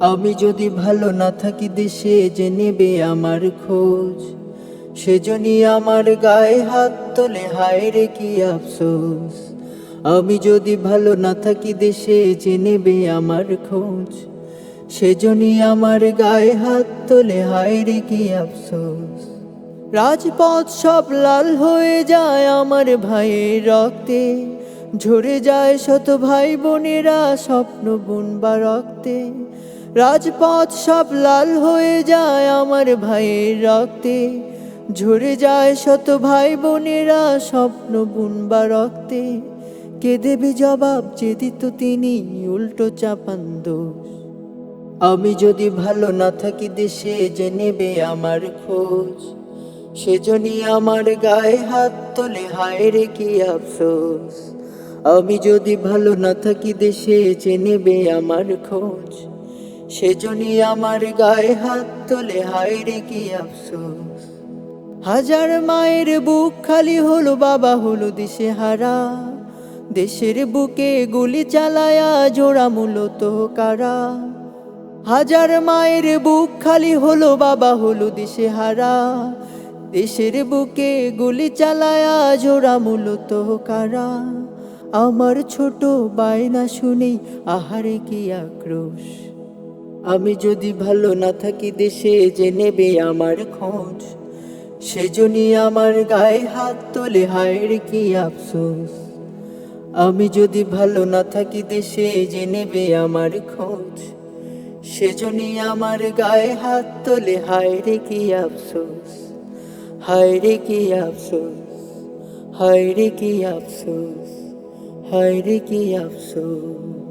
আমি যদি ভালো না থাকি দেশে যে নেবে আমার খোঁজ সেজনই আমার গায়ে হাত তোলে, হায় রে কি আফসোস। আমি যদি ভালো না থাকি দেশে যে নেবে আমার খোঁজ সেজনই আমার গায়ে হাত তোলে, হায় রে কি আফসোস। রাজপথ সব লাল হয়ে যায় আমার ভাইয়ের রক্তে, ঝরে যায় শত ভাই বোনেরা স্বপ্ন বুনবা রক্তে। রাজপথ সব লাল হয়ে যায় আমার ভাইয়ের রক্তে। ঝরে যায় শত ভাই বোনেরা স্বপ্ন বুনবা রক্তে। কে দেবে জবাব যে দিত তিনি উল্টো চাপান দোষ। আমি যদি ভালো না থাকি দেশে যে নেবে আমার খোঁজ। সেজনই আমার গায়ে হাত তোলে, হায় রে কি আফসোস। আমি যদি ভালো না থাকি দেশে যে নেবে আমার খোঁজ। সেজনই আমার গায়ে হাত তোলে, হায় রে কি আফসোস। হাজার মায়ের বুক খালি হলো, বাবা হলো দিশে হারা দেশের বুকে গুলি চালায়া জোড়া মূলত কারা? হাজার মায়ের বুক খালি হলো, বাবা হলো দিশে হারা দেশের বুকে গুলি চালায়া জোড়া মূলত কারা? আমার ছোট বায়না শুনেই আহারে কি আক্রোশ। আমি যদি ভালো না থাকি দেশে যে নেবে আমার খোঁজ সেজনই আমার গায়ে হাত তোলে হায় রে কি আফসোস? আমি যদি ভালো না থাকি দেশে যে নেবে আমার খোঁজ সেজনই আমার গায়ে হাত তোলে হায় রে কি আফসোস? হায় রে কি আফসোস? হায় রে কি আফসোস? হায় রে কি আফসোস?